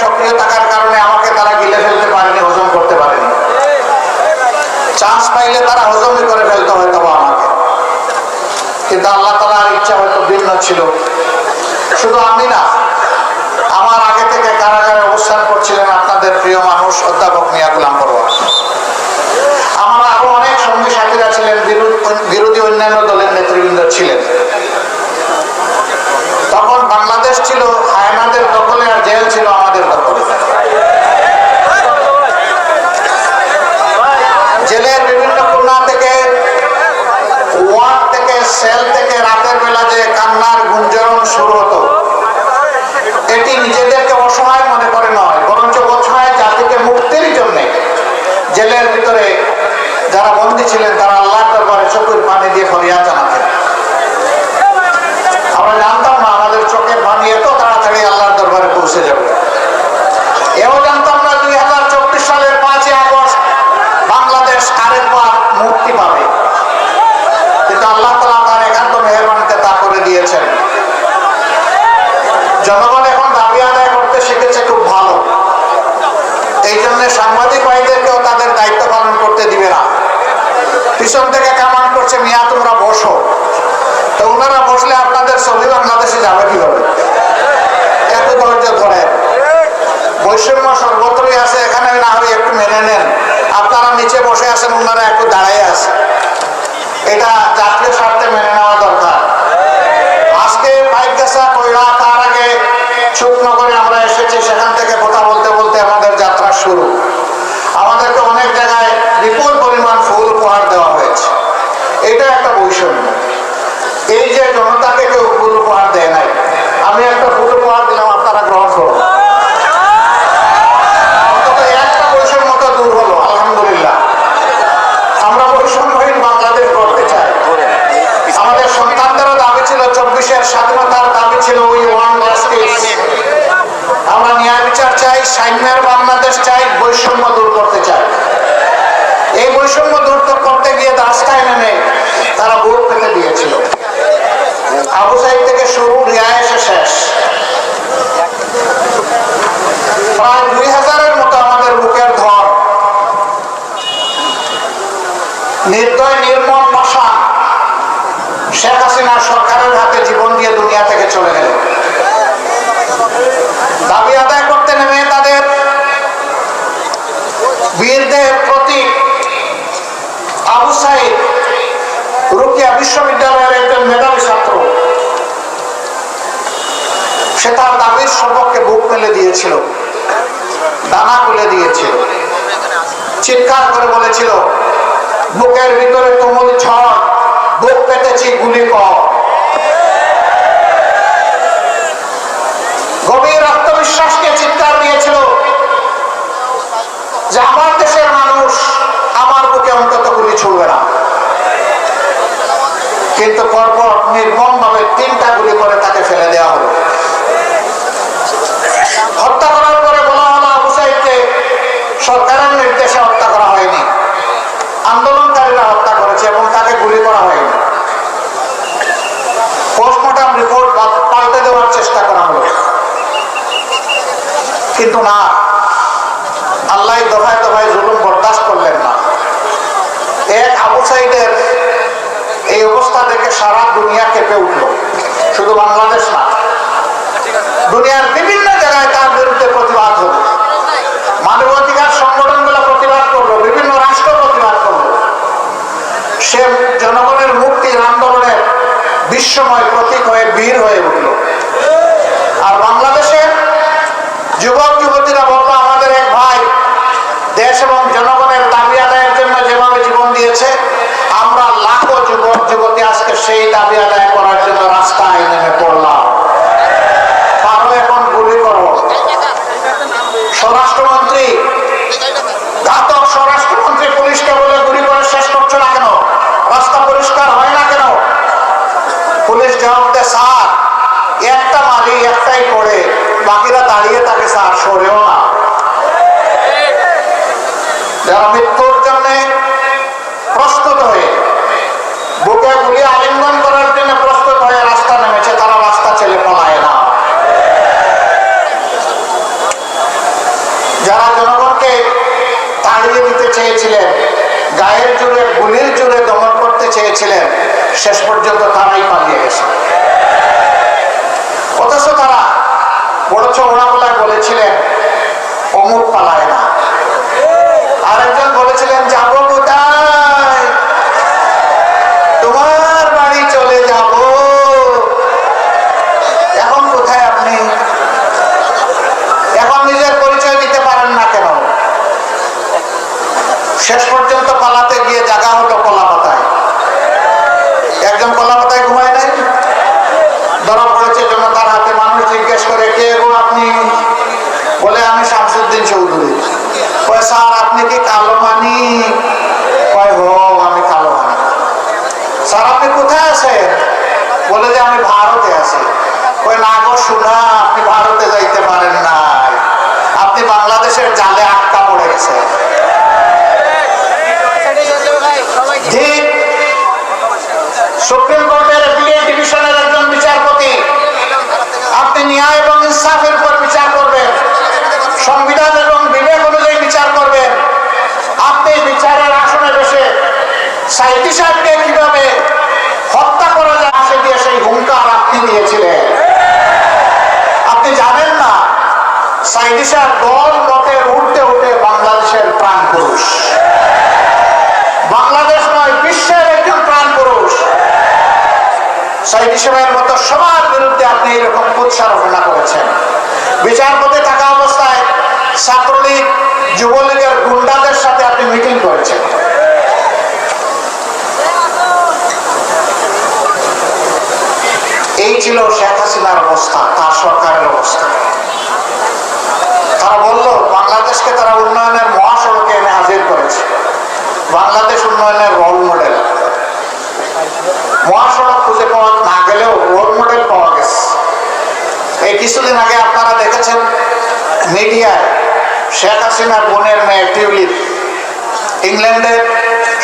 সক্রিয় থাকার কারণে আমাকে তারা গিলে ফেলতে পারেনি, হজম করতে পারেনি। চান্স পাইলে তারা হজমই করে ফেলতে হয়তো আমাকে। কিন্তু আল্লাহ তালার ইচ্ছা হয়তো ভিন্ন ছিল। শুধু আমি না, আমার আগে থেকে কারাগারে অবস্থান করছিলেন আপনাদের প্রিয় মানুষ, অধ্যাপক মিয়া গুলাম পরোয়ার আমার আরও অনেক সঙ্গী সাথীরা ছিলেন বিরোধী অন্যান্য দলের নেতৃবৃন্দ ছিলেন। তখন বাংলাদেশ ছিল, হায়নাদের দখলে আর জেল ছিল আমাদের দখলে। জেলের বিভিন্ন কোণা থেকে ওয়ার্ড থেকে, সেল থেকে রাতের বেলা যে কান্নার গুঞ্জরণ শুরু হতো, এটি নিজেদেরকে অসহায় মনে করে নয়, বরঞ্চ অসহায় জাতিকে মুক্তির জন্যে জেলের ভিতরে যারা বন্দী ছিলেন, তারা আল্লাহর দরবারে চোখের পানি দিয়ে ফরিয়াদ জানাতেন আমরা জানতাম না আমাদের চোখের পানি এত তাড়াতাড়ি আল্লাহর দরবারে পৌঁছে যাবে এও জানতাম না দুই হাজার চব্বিশ সালের পাঁচই আগস্ট বাংলাদেশ আরেকবার মুক্তি পাবে কিন্তু আল্লাহ তালা তার একান্ত মেহরবানিতে তা করে দিয়েছেন জনগণ এখন দাবি আদায় করতে শিখেছে খুব ভালো এই জন্য সাংবাদিক ভাইদেরকেও তাদের দায়িত্ব পালন করতে দিবে না পিছন থেকে কামান করছে মিয়া তোমরা বসো তো ওনারা বসলে আপনাদের ছবি বাংলাদেশে যাবে কীভাবে এত ধৈর্য ধরে বৈষম্য সর্বত্রই আছে এখানে না হয় একটু মেনে নেন আপনারা নিচে বসে আছেন ওনারা একটু দাঁড়াই আছে এটা জাতীয় স্বার্থে মেনে নেওয়া দরকার আজকে বাইক গেছা কইরা তার আগে শুকনো করে আমরা এসেছি সেখান থেকে কথা বলতে বলতে আমাদের যাত্রা শুরু আমাদেরকে অনেক জায়গায় বিপুল পরিমাণ ফুল উপহার দেওয়া হয়েছে এটা একটা বৈষম্য। এই যে জনতাকে কেউ ফুল উপহার দেয় নাই, আমি একটা ফুল উপহার দিলাম, আপনারা গ্রহণ বৈষম্য দূর করতে চাই। এই বৈষম্য দূর তো করতে গিয়ে রাস্তায় নেমে তারা ভোট পেতে দিয়েছিল। আবু সাইদ থেকে শুরু রিয়া এসে শেষ। প্রায় দুই হাজারের মতো আমাদের বুকের ধর নির্দয় শেখ হাসিনা সরকারের হাতে জীবন দিয়ে দুনিয়া থেকে চলে গেল। দাবি আদায় করতে নেমে তাদের বীরদের প্রতীক আবু সাইদ রুকিয়া বিশ্ববিদ্যালয়ের একজন মেধাবী ছাত্র। সে তার দাবির সপক্ষে বুক মেলে দিয়েছিল, দানা খুলে দিয়েছিল, চিৎকার করে বলেছিল, বুকের ভিতরে তুমুল ঝড়, বুক পেতেছি, গুলি কর। গভীর আত্মবিশ্বাসকে চিৎকার দিয়েছিল যে আমার দেশের মানুষ আমার বুকে অন্তত গুলি ছুড়বে না কিন্তু পরপর নির্মম ভাবে তিনটা গুলি করে তাকে ফেলে দেওয়া হলো হত্যা করার পরে বলা হলো আবু সাইদকে সরকারের নির্দেশে হত্যা করা হয়নি আন্দোলনকারীরা হত্যা করেছে এবং তাকে গুলি করা হয়নি পোস্টমর্টম রিপোর্ট পাল্টে দেওয়ার চেষ্টা করা হলো কিন্তু না আল্লাহ দফায় দফায় জুলুম বরদাস্ত করলেন না এক আবু সাইদের এই অবস্থা দেখে সারা দুনিয়া কেঁপে উঠল শুধু বাংলাদেশ না দুনিয়ার বিভিন্ন জায়গায় তার বিরুদ্ধে প্রতিবাদ হলো মানবাধিকার সংগঠনগুলো প্রতিবাদ করল বিভিন্ন রাষ্ট্র প্রতিবাদ করল সে জনগণের মুক্তির আন্দোলনের বিশ্বময় প্রতীক হয়ে বীর হয়ে উঠল। আর বাংলাদেশের যুবক, যুবতীরা বলল, আমাদের এক ভাই দেশ এবং জনগণের দাবি আদায়ের জন্য যেভাবে জীবন দিয়েছে, আমরা লাখো যুবক, যুবতী আজকে সেই দাবি আদায় করার জন্য রাস্তায় নেমে পড়লাম। পারো এখন গুলি করো। স্বরাষ্ট্রমন্ত্রী, ঘাতক স্বরাষ্ট্রমন্ত্রী পুলিশকে বলে গুলি করে শেষ করছ না কেন? রাস্তা পরিষ্কার পুলিশ জবাবটা সার একটা মালি একটাই পড়ে। বাকিরা দাঁড়িয়ে তাকে সার সরেও না। যারা মৃত্যুর জন্য প্রস্তুত হয়ে বুকে গুলি আলিঙ্গন করার জন্য প্রস্তুত হয়ে রাস্তা নেমেছে তারা রাস্তা ছেলে পলায় না যারা জনগণকে তাড়িয়ে দিতে চেয়েছিলেন গায়ের জোরে গুলির জোরে দমন করতে চেয়েছিলেন শেষ পর্যন্ত তারাই পালিয়ে গেছে অথচ তারা বড় চৌড়াগোলায় বলেছিলেন অমুক পালায় না আরেকজন বলেছিলেন যাব কোথায় তোমার বাড়ি চলে যাব এখন কোথায় আপনি এখন নিজের পরিচয় দিতে পারেন না কেন শেষ পর্যন্ত পালাতে গিয়ে জায়গা হলো কলা পাতায় একজন কলা পাতায় ঘুমায় নাই ধরা পড়েছে জনতার হাতে মানুষ জিজ্ঞেস করে কে গো আপনি বলে আমি শামসুদ্দিন চৌধুরী কয় স্যার আপনি কি কালো মানি বাংলাদেশের জালে আটকা পড়ে গেছেন। সুপ্রিম কোর্টের ডিভিশনের একজন বিচারপতি। আপনি ন্যায় এবং ইনসাফের উপর বিচার করবেন সংবিধান এবং বিবেক অনুযায়ী বিচার করবেন আপনি বিচারের আসনে বসে সাহেবকে কীভাবে হত্যা করা যায় সে দিয়ে সেই হুঙ্কার আপনি দিয়েছিলেন আপনি জানেন না সাহেব দল মতের উঠতে উঠে বাংলাদেশের প্রাণ পুরুষ বাংলাদেশ নয়, বিশ্বের একজন প্রাণ পুরুষ সাহেবের মতো সবার বিরুদ্ধে আপনি এরকম কুৎসারোপণা করেছেন। বিচারপতি থাকা অবস্থায় ছাত্রলীগ, যুবলীগের গুন্ডাদের সাথে আপনি মিটিং করেছেন। ছিল শেখ হাসিনার অবস্থা, তার সরকারের অবস্থা। তারা বলল, বাংলাদেশকে তারা উন্নয়নের মহাসড়কে এনে হাজির করেছে। বাংলাদেশ উন্নয়নের রোল মডেল মহাসড়ক খুঁজে পাওয়া না গেলেও রোল মডেল পাওয়া গেছে। এই কিছুদিন আগে আপনারা দেখেছেন মিডিয়ায় শেখ হাসিনার বোনের মেয়ে টিউলিপ। ইংল্যান্ডের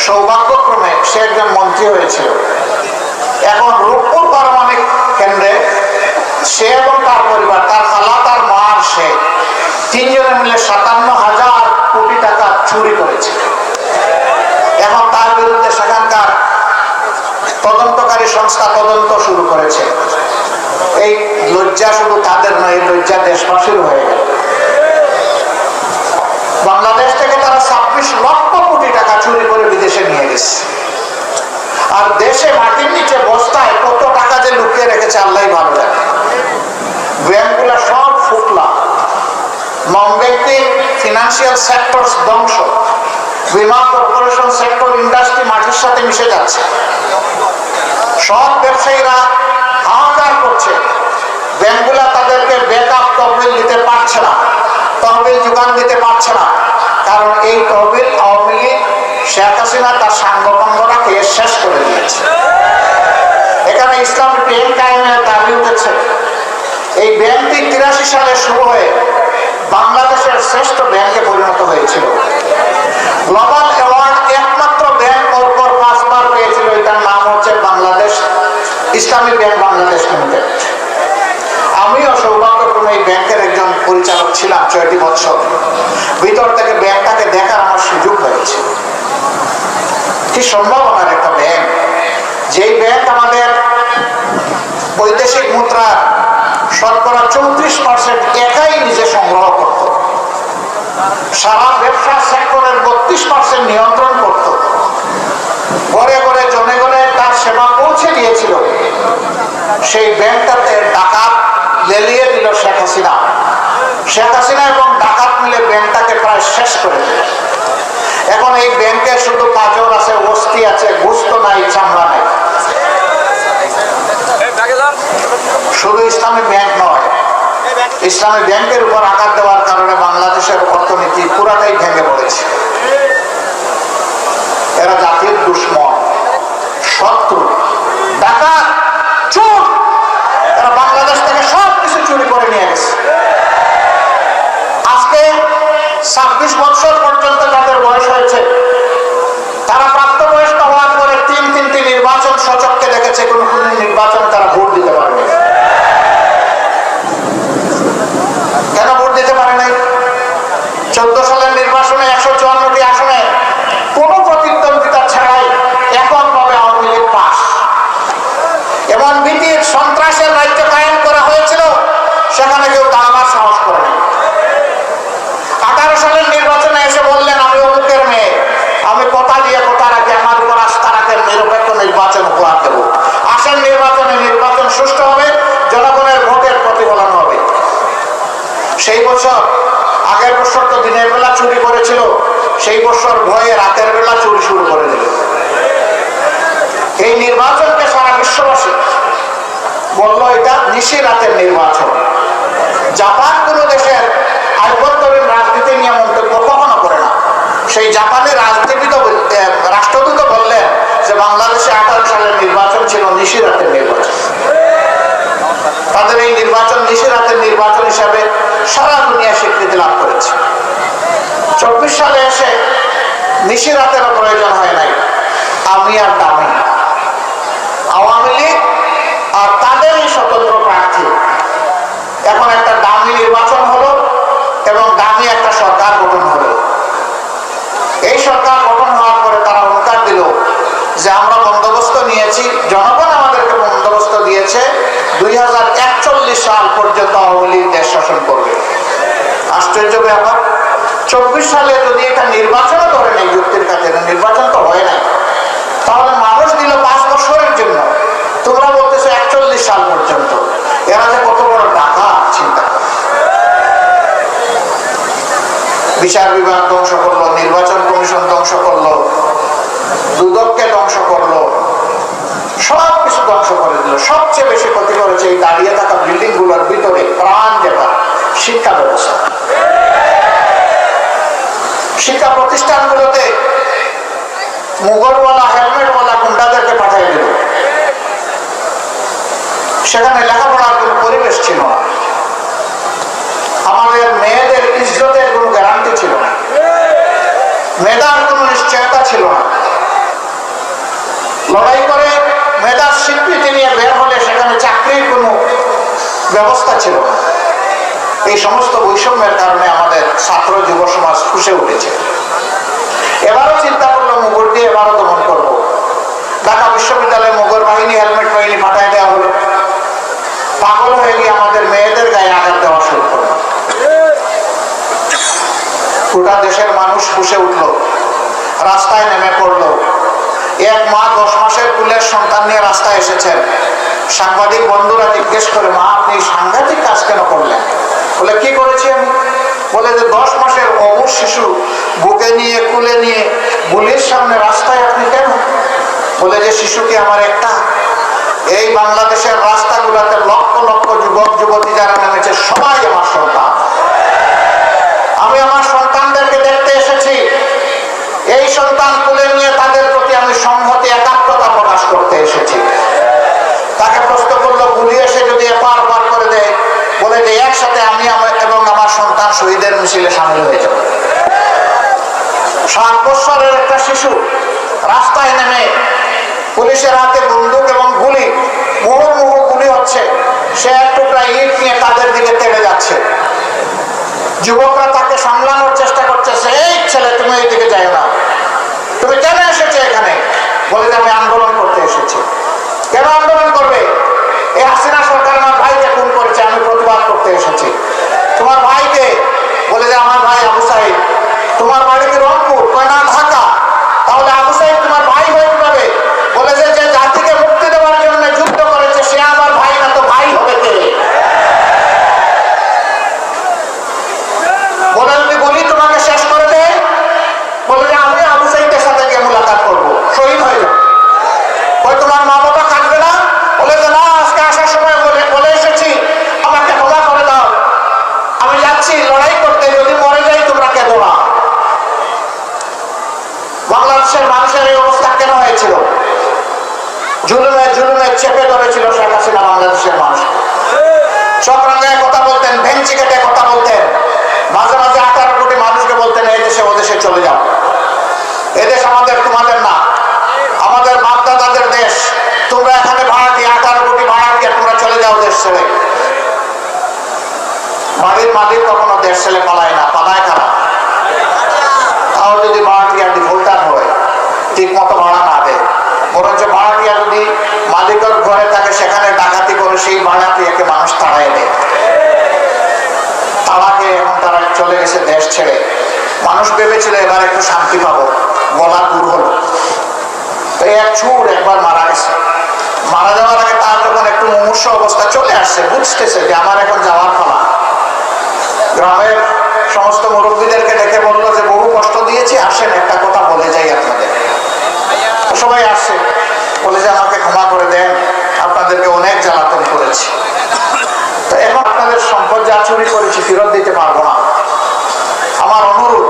সৌভাগ্যক্রমে সে একজন মন্ত্রী হয়েছিল। এখন রূপপুর কেন্দ্রে সে এবং তার পরিবার, তার খালা, তার মা আর সে তিনজনে মিলে সাতান্ন হাজার কোটি টাকা চুরি করেছে। এখন তার বিরুদ্ধে সেখানকার তদন্তকারী সংস্থা তদন্ত শুরু করেছে। এই লজ্জা শুধু তাদের নয়, এই লজ্জা দেশবাসীর হয়ে গেল। বাংলাদেশ থেকে তারা ছাব্বিশ লক্ষ কোটি টাকা চুরি করে বিদেশে নিয়ে গেছে আর দেশে মাটির নিচে বস্তায় কত টাকা যে লুকিয়ে আল্লাহ ভালো জানে। ব্যাংকগুলো সব ফুটলা। নন ফিনান্সিয়াল সেক্টর ধ্বংস। বিমা কর্পোরেশন সেক্টর ইন্ডাস্ট্রি মাটির সাথে মিশে যাচ্ছে। সব ব্যবসায়ীরা হাহাকার করছে। ব্যাংকগুলা তাদেরকে ব্যাকআপ তহবিল দিতে পারছে না তহবিল যোগান দিতে পারছে না। কারণ এই তহবিল আওয়ামী লীগ, শেখ হাসিনা তার সাঙ্গভঙ্গরা শেষ করে দিয়েছে। এখানে ইসলাম ব্যাংক কায়েমের দাবি উঠেছে এই ব্যাংকটি তিরাশি সালে শুরু হয়ে বাংলাদেশের শ্রেষ্ঠ ব্যাংকে পরিণত হয়েছিল। গ্লোবাল অ্যাওয়ার্ড একমাত্র ব্যাংক পরপর পাঁচবার পেয়েছিল, এটার নাম হচ্ছে বাংলাদেশ ইসলামী ব্যাংক বাংলাদেশ লিমিটেড। আমিও সৌভাগ্যক্রমে এই ব্যাংকের একজন পরিচালক ছিলাম ছয়টি বছর ভিতর থেকে ব্যাংকটাকে দেখার আমার সুযোগ হয়েছে। কি সম্ভাবনার একটা ব্যাংক যেই ব্যাংক আমাদের বৈদেশিক মুদ্রা শতকরা চৌত্রিশ পার্সেন্ট একাই নিজে সংগ্রহ করত। সারা ব্যবসা সেক্টরের বত্রিশ পার্সেন্ট নিয়ন্ত্রণ করত। ঘরে ঘরে জনে গনে তার সেবা পৌঁছে দিয়েছিল। সেই ব্যাংকটাতে ডাকাত লেলিয়ে দিল শেখ হাসিনা। শেখ হাসিনা এবং ডাকাত মিলে ব্যাংকটাকে প্রায় শেষ করে দিল এখন এই ব্যাংকে শুধু পাঁচর আছে বস্তি আছে গুস্ত নাই চামড়া নাই। শুধু ইসলামী ব্যাংক নয় ইসলামী ব্যাংকের উপর আঘাত দেওয়ার কারণে বাংলাদেশের অর্থনীতি পুরাটাই ভেঙে পড়েছে। এরা জাতির দুশ্মন শত্রু ডাকাত চোর। এরা বাংলাদেশ থেকে সব কিছু চুরি করে নিয়ে গেছে। ছাব্বিশ বছর পর্যন্ত যাদের বয়স হয়েছে, তারা প্রাপ্তবয়স্ক হওয়ার পরে তিন তিনটি নির্বাচন সচককে দেখেছে, কোনো কোনো নির্বাচনে তারা ভোট দিতে পারেনি কেন ভোট দিতে পারে নাই চোদ্দ সালের নির্বাচনে একশো চুয়ান্নটি আসনে কোনো প্রতিদ্বন্দ্বিতা ছাড়াই এককভাবে আওয়ামী লীগ পাস এমন ভীতির সন্ত্রাসের রাজ্য কায়েম করা হয়েছিল সেখানে কেউ দাঁড়াবার সাহস করেনি আঠারো সালের নির্বাচনে এসে বললেন আমি অমুকের মেয়ে আমি কথা দিয়ে কথা রাখি আমার উপর আস্থা রাখেন নিরপেক্ষ নির্বাচন উপহার দেব আসেন নির্বাচনে নির্বাচন সুষ্ঠু হবে জনগণের ভোটের প্রতিফলন হবে সেই বছর, আগের বছর তো দিনের বেলা চুরি করেছিল, সেই বছর ভয়ে রাতের বেলা চুরি শুরু করে দিল। এই নির্বাচনকে সারা বিশ্ববাসী বলল, এটা নিশি রাতের নির্বাচন। জাপান কোন দেশের আভ্যন্তরীণ রাজনীতি নিয়ে মন্তব্য কখনো করে না। সেই জাপানের রাজনীতিবিদ রাষ্ট্রদূত বললেন যে, বাংলাদেশে আঠারো সালের নির্বাচন ছিল নিশি রাতের নির্বাচন তাদের এই নির্বাচন নিশি রাতের নির্বাচন হিসাবে সারা দুনিয়া স্বীকৃতি লাভ করেছে চব্বিশ সালে এসে নিশি রাতেরও প্রয়োজন হয় নাই। আমি আর দামি। আওয়ামী লীগ আর তাদেরই স্বতন্ত্র প্রার্থী। এখন একটা দামি নির্বাচন হলো এবং দামি একটা সরকার গঠন হলো। এই সরকার গঠন হওয়ার পরে তারা হুঙ্কার দিল যে আমরা বন্দোবস্ত নিয়েছি। জনগণ আমাদেরকে বন্দোবস্ত দিয়েছে। দুই হাজার একচল্লিশ সাল পর্যন্ত আওয়ামী লীগ দেশ শাসন করবে। আশ্চর্য ব্যাপার। চব্বিশ সালে যদি এটা নির্বাচনও ধরে নেই যুক্তির কাছে নির্বাচন তো হয় নাই তাহলে মানুষ দিল পাঁচ বছরের জন্য। তোমরা বলতেছো একচল্লিশ সাল পর্যন্ত। এরা যে কত বড় টাকা চিন্তা বিচার বিভাগ ধ্বংস করল, নির্বাচন কমিশন ধ্বংস করল, দুদককে ধ্বংস করল, সব কিছু ধ্বংস করে দিল। সবচেয়ে বেশি ক্ষতি করেছে এই দাঁড়িয়ে থাকা বিল্ডিংগুলোর ভিতরে প্রাণ যেটা শিক্ষা ব্যবস্থা। শিক্ষা প্রতিষ্ঠানগুলোতে মুঘলওয়ালা হেলমেটওয়ালা গুন্ডাদেরকে পাঠিয়ে দিল। সেখানে লেখাপড়ার কোনো পরিবেশ ছিল না। আমাদের মেয়েদের ইজ্জতের কোনো গ্যারান্টি ছিল না। মেধার কোনো নিশ্চয়তা ছিল না। লড়াই করে মেধার স্বীকৃতি নিয়ে বের হলে সেখানে চাকরির কোনো ব্যবস্থা ছিল না। এই সমস্ত বৈষম্যের কারণে আমাদের ছাত্র যুব সমাজ ফুসে উঠেছে। এবারও চিন্তা করল মুগর দিয়ে এবারও দমন করব। ঢাকা বিশ্ববিদ্যালয়ে মুগর বাহিনী হেলমেট বাহিনী পাঠায় দেওয়া হলো। পাগল হয়ে গিয়ে আমাদের মেয়েদের গায়ে আঘাত দেওয়া শুরু করল। গোটা দেশের মানুষ ফুসে উঠল। রাস্তায় নেমে পড়ল। এক মা দশ মাসের কুলের সন্তান নিয়ে রাস্তায় এসেছেন। সাংবাদিক বন্ধুরা জিজ্ঞেস করে, মা, আপনি সাংঘাতিক কাজ কেন করলেন? বলে কি করেছি আমি? বলে যে দশ মাসের অবুর শিশু বুকে নিয়ে, কুলে নিয়ে গুলির সামনে রাস্তায় আপনি কেন? বলে যে শিশুকে আমার একটা। এই বাংলাদেশের রাস্তাগুলোতে লক্ষ লক্ষ যুবক, যুবতী যারা নেমেছে, সবাই আমার সন্তান। আমি আমার সন্তানদেরকে দেখতে এসেছি। এই সন্তান তুলে নিয়ে তাদের প্রতি আমি সংহতি একাত্মতা প্রকাশ করতে এসেছি তাকে প্রশ্ন করল গুলি এসে যদি এপার পার করে দেয় বলে যে একসাথে আমি আমার- এবং আমার সন্তান মিছিলে সামিল হয়ে যাব সাত বৎসরের একটা শিশু রাস্তায় নেমে পুলিশের হাতে বন্দুক এবং গুলি, মুহুর্মুহু গুলি হচ্ছে। সে এক টুকরা ইট নিয়ে তাদের দিকে তেড়ে যাচ্ছে। যুবকরা তাকে সামলানোর চেষ্টা করছে এই ছেলে, তুমি এইদিকে যাই না। তুমি কেন এসেছ এখানে? বলে আমি আন্দোলন করতে এসেছি। কেন আন্দোলন করবে? এই হাসিনা চিকাটে কথা বলতেন। মাঝে মাঝে আঠারো কোটি মানুষকে বলতেন, এই দেশে, ও দেশে চলে যাও। এদেশ আমাদের, তোমাদের না। আমাদের দেশ। তোমরা এখানে ভাড়া দিয়ে আঠারো কোটি ভাড়া দিয়ে তোমরা চলে যাও দেশ ছেড়ে। বাড়ির মালিক কখনো দেশ ছেলে পালায় না, পালায় খারাপ। তাও যদি ভাড়াটিয়া হয়, ঠিক মতো ভাড়া না দেয়। বরঞ্চ ভাড়াটিয়া যদি মালিকের ঘরে তাকে সেখানে ডাকাতি করে সেই ভাড়াটিয়াকে মানুষ তাড়ায় দেয়। চলে গেছে দেশ ছেড়ে। মানুষ ভেবেছিল এবার একটু শান্তি পাবো। গলা দূর হলো। এক চুর একবার মারা গেছে। মারা যাওয়ার আগে তার যখন একটু মুমূর্ষ অবস্থা চলে আসছে, বুঝতেছে যে আমার এখন যাওয়ার গ্রামের সমস্ত মুরব্বীদেরকে ডেকে বলল যে, বহু কষ্ট দিয়েছি, আসেন, একটা কথা বলে যাই আপনাদের। সবাই আসছে বলে যে, আমাকে ক্ষমা করে দেন, আপনাদেরকে অনেক জ্বালাতন করেছি। তো এখন আপনাদের সম্পদ যা চুরি করেছি, ফেরত দিতে পারব না। আমার অনুরোধ,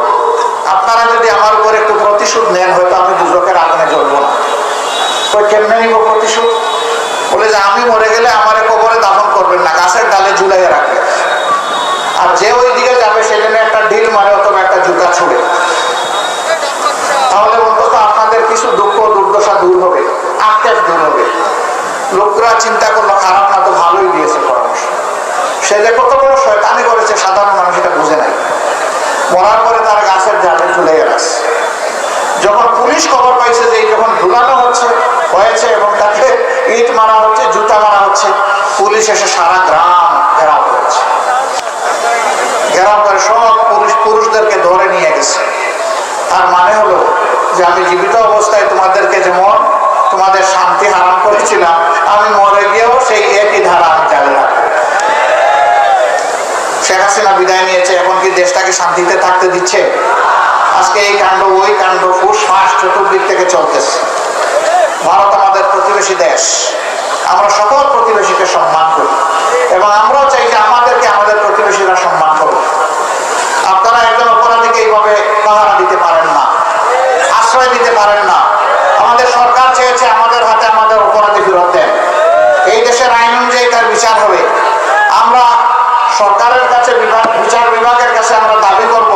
আপনারা যদি আমার উপর একটু প্রতিশোধ নেন, হয়তো আমি দুজকের আগুনে জ্বলবো না। ওই কেমনে নিব প্রতিশোধ? বলে যে আমি মরে গেলে আমার কবরে দাফন করবেন না, গাছের ডালে ঝুলাইয়ে রাখবেন। আর যে ওই দিকে যাবে সেখানে একটা ডিল মারে অথবা একটা জুতা ছুড়ে। তাহলে অন্তত আপনাদের কিছু দুঃখ দুর্দশা দূর হবে আত্মেষ দূর হবে। লোকরা চিন্তা করল, খারাপ না তো ভালোই দিয়েছে পরামর্শ। সে যে কত বড় শয়তানি করেছে, সাধারণ মানুষ এটা বুঝে নাই। মরার পরে তার গাছের জালে ঝুলে গেছে যখন পুলিশ খবর পাইছে যে যখন ঝুলানো হচ্ছে, হয়েছে এবং তাকে ইট মারা হচ্ছে, জুতা মারা হচ্ছে, পুলিশ এসে সারা গ্রাম ঘেরাও করেছে। ঘেরাও করে সব পুরুষ পুরুষদেরকে ধরে নিয়ে গেছে। তার মানে হলো যে আমি জীবিত অবস্থায় তোমাদেরকে যেমন তোমাদের শান্তি হারাম করেছিলাম, আমি মরে গিয়েও সেই একই ধারা আমি চালু রাখব শেখ হাসিনা বিদায় নিয়েছে, এখন কি দেশটাকে শান্তিতে থাকতে দিচ্ছে? আজকে এই কাণ্ড, ওই কাণ্ড ফুস ফাঁস চতুর্দিক থেকে চলতেছে। ভারত আমাদের প্রতিবেশী দেশ। আমরা সকল প্রতিবেশীকে সম্মান করি। এবং আমরাও চাই যে আমাদের প্রতিবেশীরা সম্মান করুক আপনারা একজন অপরাধীকে এইভাবে পাহারা দিতে পারেন না আশ্রয় দিতে পারেন না আমাদের সরকার চেয়েছে আমাদের হাতে আমাদের অপরাধী ফেরত দেন এই দেশের আইন অনুযায়ী তার বিচার হবে আমরা সরকারের কাছে বিভাগ বিচার বিভাগের কাছে আমরা দাবি করব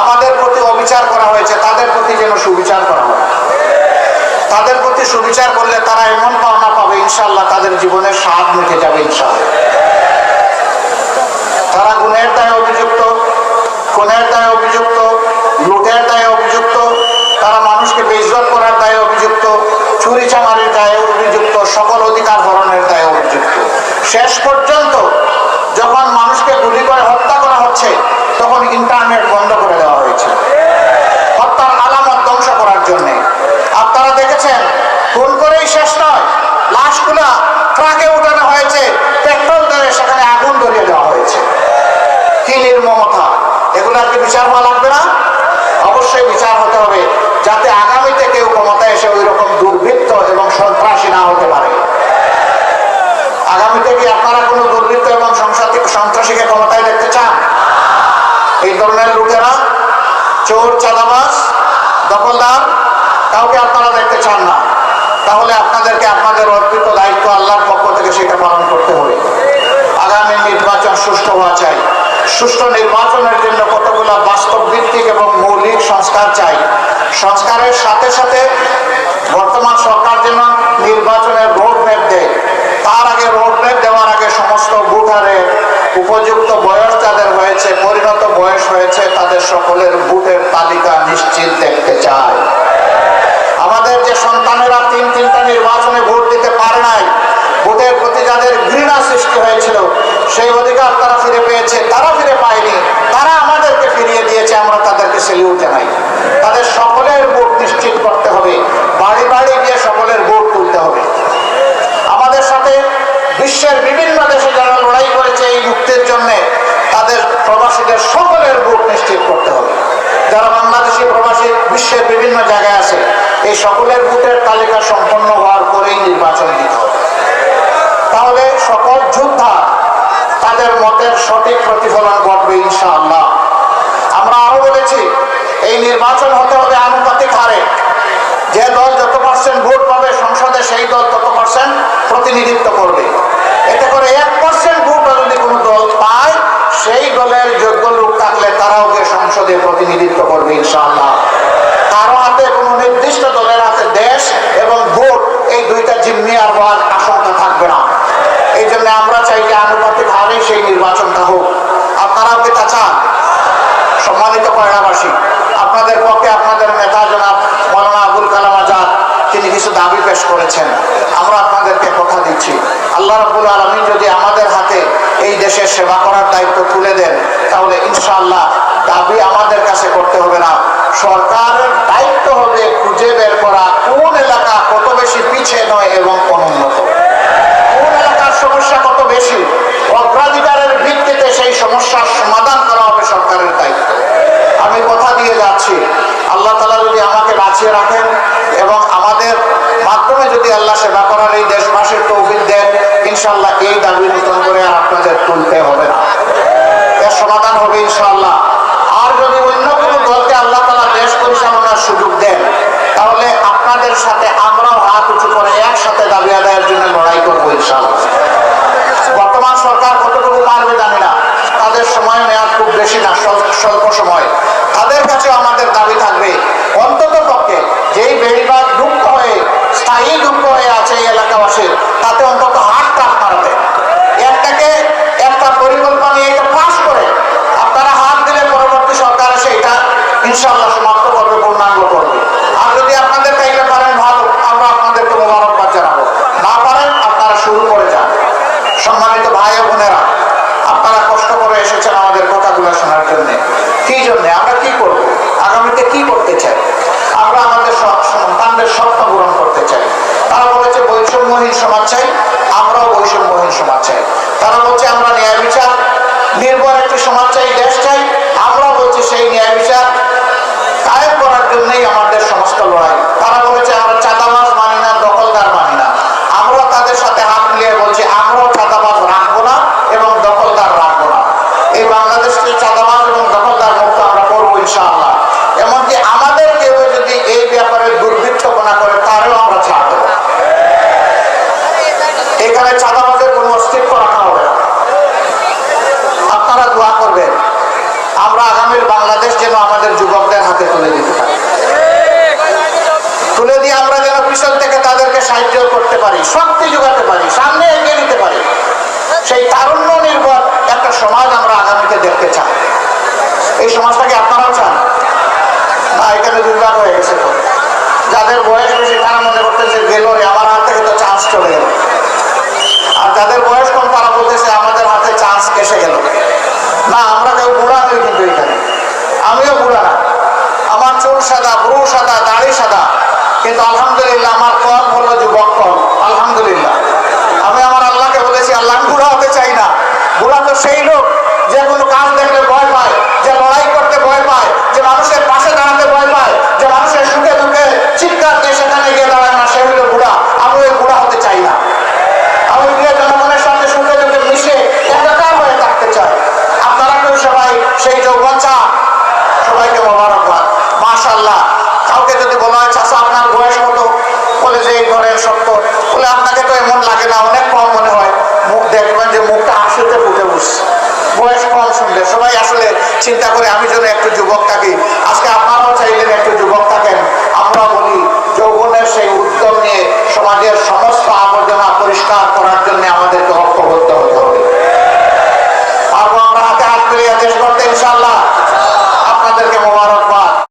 আমাদের প্রতি অবিচার করা হয়েছে তাদের প্রতি যেন সুবিচার করা হয় তাদের প্রতি সুবিচার করলে তারা এমন পাওনা পাবে ইনশাল্লাহ তাদের জীবনের স্বাদ মিটে যাবে ইনশাল্লাহ তারা গুণের দায়ে অভিযুক্ত খুনের দায়ে অভিযুক্ত লুটের দায়ে অভিযুক্ত তারা মানুষকে বেজবাদ করার দায়ে অভিযুক্ত চুরি চামারির দায়ে অভিযুক্ত সকল অধিকার হরণের দায়ে অভিযুক্ত শেষ পর্যন্ত যখন মানুষকে গুলি করে হত্যা করা হচ্ছে তখন ইন্টারনেট বন্ধ করে দেওয়া হয়েছে হত্যার আলামত ধ্বংস করার জন্য আপনারা দেখেছেন খুন করেই শেষ নয় লাশগুলা ট্রাকে উঠানো হয়েছে পেট্রোল দিয়ে সেখানে আগুন ধরিয়ে দেওয়া হয়েছে কি নির্মমতা এগুলার কি বিচার হওয়া লাগবে না অবশ্যই বিচার হতে হবে যাতে আগামীতে কেউ ক্ষমতায় এসে ওই রকম দুর্বৃত্ত এবং সন্ত্রাসী না হতে পারে আগামীতে কি আপনারা কোনো দুর্বৃত্ত এবং সংসার- সন্ত্রাসীকে ক্ষমতায় দেখতে চান এই ধরনের লোকেরা চোর চাঁদাবাজ দখলদার, কাউকে আপনারা দেখতে চান না। তাহলে আপনাদেরকে আপনাদের অর্পিত দায়িত্ব আল্লাহর পক্ষ থেকে সেটা পালন করতে হবে। আগামী নির্বাচন সুষ্ঠু হওয়া চাই। সুষ্ঠু নির্বাচনের জন্য কতগুলো বাস্তব ভিত্তিক এবং মৌলিক সংস্কার চাই। সংস্কারের সাথে সাথে বর্তমান সরকার যেন নির্বাচনের রোড ম্যাপ দেয়। তার আগে রোড ম্যাপ দেওয়ার আগে সমস্ত ভোটারের উপযুক্ত বয়স যাদের হয়েছে, পরিণত বয়স হয়েছে, তাদের সকলের ভোটের তালিকা নিশ্চিত দেখতে চায়। আমাদের যে সন্তানেরা তিন তিনটা নির্বাচনে ভোট দিতে পারে নাই, ভোটের প্রতি যাদের ঘৃণা সৃষ্টি হয়েছিল, সেই অধিকার তারা ফিরে পেয়েছে, তারা ফিরে পায়নি, তারা আমাদেরকে ফিরিয়ে দিয়েছে, আমরা তাদেরকে সেলিউট জানাই। তাদের সকলের ভোট নিশ্চিত করতে হবে, বাড়ি বাড়ি গিয়ে সকলের ভোট তুলতে হবে। আমাদের সাথে বিশ্বের বিভিন্ন দেশে যারা লড়াই করেছে এই মুক্তির জন্য তাদের প্রবাসীদের সকলের ভোট নিশ্চিত করতে হবে। যারা বাংলাদেশি প্রবাসী বিশ্বের বিভিন্ন জায়গায় আছে, এই সকলের ভোটের তালিকা সম্পন্ন হওয়ার পরেই নির্বাচন দিতে হবে। তাহলে সকল যোদ্ধা তাদের মতের সঠিক প্রতিফলন ঘটবে ইনশাআল্লাহ। আমরা আরও বলেছি, এই নির্বাচন হতে হবে আনুপাতিক হারে। যে দল যত পার্সেন্ট ভোট পাবে সংসদে সেই দল তত পার্সেন্ট প্রতিনিধিত্ব করবে। এতে করে এক পার্সেন্ট ভোট যদি কোনো দল পায়, সেই দলের যোগ্য লোক থাকলে তারাও গিয়ে সংসদে প্রতিনিধিত্ব করবে ইনশাআল্লাহ। কারও হাতে কোনো নির্দিষ্ট দলের হাতে দেশ এবং ভোট, এই দুইটা জিম্মি আর হওয়ার আশঙ্কা থাকবে না। এই জন্য আমরা চাই যে আনুপাতিক হারে সেই নির্বাচনটা হোক। আপনারাও কি তা চান? সম্মানিত কয়রাবাসী আপনাদের পক্ষে আপনাদের নেতা জনাব মৌলানা আবুল কালাম আজাদ তিনি কিছু দাবি পেশ করেছেন। আমরা আপনাদেরকে কথা দিচ্ছি। আল্লাহ রাবুল আলমী যদি আমাদের হাতে এই দেশের সেবা করার দায়িত্ব তুলে দেন, তাহলে ইনশাআল্লাহ দাবি আমাদের কাছে করতে হবে না। সরকারের দায়িত্ব হবে খুঁজে বের করা কোন এলাকা কত বেশি পিছিয়ে নয় এবং কোন এলাকার সমস্যা কত বেশি? অগ্রাধিকারের ভিত্তিতে সেই সমস্যার সমাধান করা হবে সরকারের দায়িত্ব। আমি কথা দিয়ে যাচ্ছি। আল্লাহ তালা যদি আমাকে বাঁচিয়ে রাখেন এবং আমাদের মাধ্যমে যদি আল্লাহ সেবা করার এই দেশবাসীর তৌফিক দেন ইনশাল্লাহ এই দাবি নতুন করে আর আপনাদের তুলতে হবে না। এর সমাধান হবে ইনশাল্লাহ আর যদি অন্য কোনো দলকে আল্লাহ তালা দেশ পরিচালনার সুযোগ দেন তাহলে আপনাদের সাথে আমরাও হাত উঁচু করে একসাথে দাবি আদায়ের জন্য লড়াই করব ইনশাল্লাহ বর্তমান সরকার কতটুকু পারবে জানি না। তাদের সময় মেয়াদ খুব বেশি না, স্বল্প- সময়। তাদের কাছে আমাদের দাবি থাকবে। অন্তত পক্ষে যেই বেড়িবাগ দুঃখ হয়ে, স্থায়ী দুঃখ হয়ে আছে এই এলাকাবাসীর, তাতে অন্তত হাতটা আপনারা দেন একটাকে একটা পরিকল্পনা নিয়ে এটা পাশ করে। আপনারা হাত দিলে পরবর্তী সরকার এসে এটা ইনশাল্লাহ সমাপ্ত করবে পূর্ণাঙ্গ করবে আর যদি আপনাদের চাইলে পারেন ভালো আমরা আপনাদেরকে মোবারকবাদ জানাব না পারেন আপনারা শুরু করে যান সম্মানিত ভাই ও বোনেরা আপনারা কষ্ট করে এসেছেন আমাদের কথাগুলো শোনার জন্য কি জন্য আমরা কি করব আগামীতে কি করতে চাই আমরা আমাদের সব সন্তানদের স্বপ্ন পূরণ করতে চাই তারা বলেছে বৈষম্যহীন সমাজ চাই আমরাও বৈষম্যহীন সমাজ চাই তারা বলছে আমরা ন্যায় বিচার নির্ভর একটি সমাজ চাই দেশ চাই আমরাও বলছি সেই ন্যায় বিচার কায়েম করার জন্যই আমাদের সমস্ত লড়াই তারা বলেছে আমরা চাঁদাবাজ মানি না দখলদার মানি না আমরা তাদের সাথে হাত মিলিয়ে বলছি আমরাও চাঁদাবাজ রাখব না এবং দখলদার রাখব না এই বাংলাদেশকে চাঁদাবাজ এবং দখলদার মুক্ত আমরা করব ইনশাআল্লাহ এমনকি আমাদের কেউ যদি এই ব্যাপারে দুর্বৃত্তপনা করে তারও আমরা ছাড় দেবো এখানে চাঁদাবাজের কোনো অস্তিত্ব রাখা হবে না আপনারা দোয়া করবেন আমরা আগামীর বাংলাদেশ যেন আমাদের যুবকদের হাতে তুলে দিতে পারি তুলে দিয়ে আমরা যেন পিছন থেকে তাদেরকে সাহায্য করতে পারি শক্তি যোগাতে পারি সামনে এগিয়ে নিতে পারি সেই তারুণ্য নির্ভর একটা সমাজ আমরা আগামীতে দেখতে চাই এই সমাজটাকে আপনারাও চান না এখানে দুর্ভাগ হয়ে গেছে তো যাদের বয়স বেশি তারা মনে করতেন যে গেল রে আমার হাত থেকে তো চান্স চলে গেল। আর যাদের বয়স কম, তারা বলতেছে, আমাদের হাতে চান্স এসে গেল। না, আমরা কেউ বুড়া নই কিন্তু এখানে। আমিও বুড়া। না আমার চুল সাদা ব্রু সাদা, দাড়ি সাদা। কিন্তু আলহামদুলিল্লাহ, আমার কম হলো যুবক